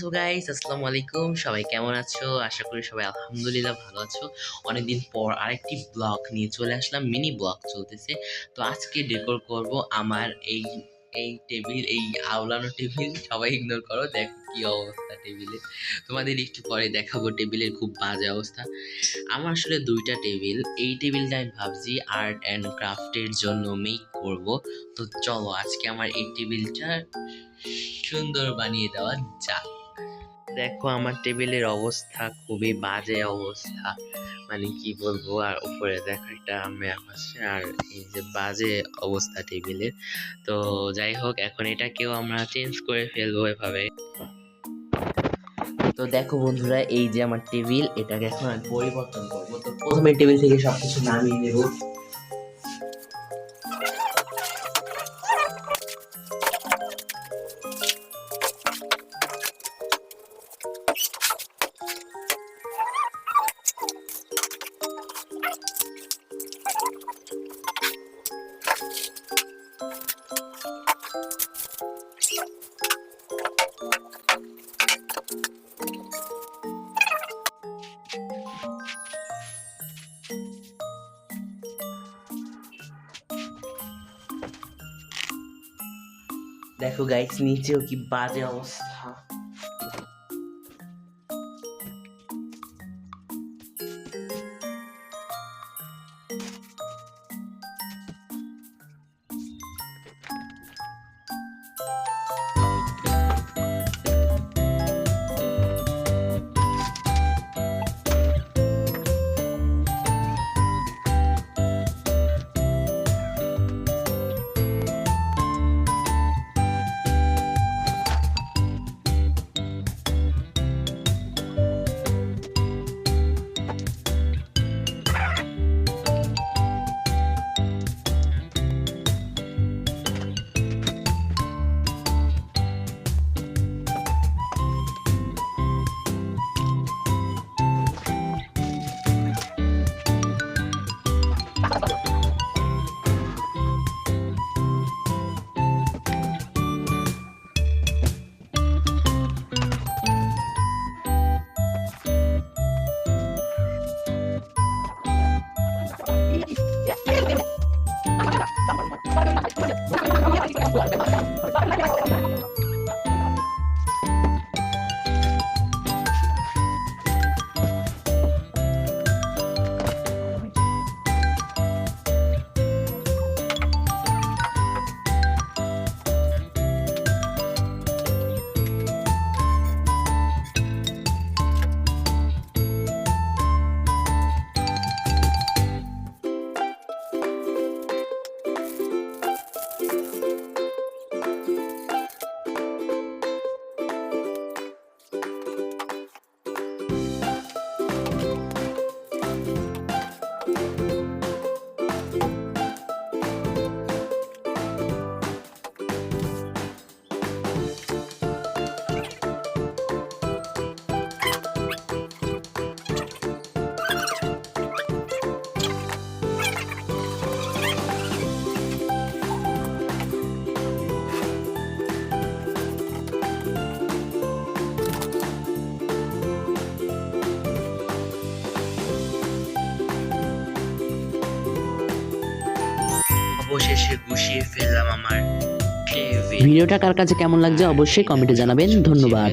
So guys আসসালামু আলাইকুম। সবাই কেমন আছো? আশা করি সবাই আলহামদুলিল্লাহ ভালো আছো। অনেকদিন পর আরেকটি ব্লগ নিয়ে চলে আসলাম। মিনি ব্লগ চলতেছে। তো আজকে ডেকোর করব আমার এই এই টেবিল এই আওলানো টেবিল সবাই ইগনোর করো, দেখো কি অবস্থা টেবিলে তোমাদের একটু পরে দেখাবো টেবিলের খুব বাজে অবস্থা। আমার আসলে দুইটা টেবিল এই টেবিলটা আমি ভাবছি আর্ট অ্যান্ড ক্রাফটের জন্য মেক করব। তো চলো, আজকে আমার এই টেবিলটা সুন্দর বানিয়ে দেওয়া যাক। দেখো, আমার টেবিলের অবস্থা খুবই বাজে অবস্থা। মানে কি বলব, আর উপরে দেখো, একটা ম্যাপ আছে, আর এই যে বাজে অবস্থা টেবিলের তো যাই হোক, এখন এটাকেও আমরা চেঞ্জ করে ফেলব এভাবে। তো দেখো বন্ধুরা, এই যে আমার টেবিল, এটাকে এখন আমি পরিবর্তন করব। তো প্রথমে টেবিল থেকে সবকিছু নামিয়ে নেব। দেখো গাইস নিচেও কি বাজে অবস্থা অবশেষে গুছিয়ে ফেললাম আমার ভিডিওটা কার কাছে কেমন লাগছে অবশ্যই কমেন্টে জানাবেন। ধন্যবাদ।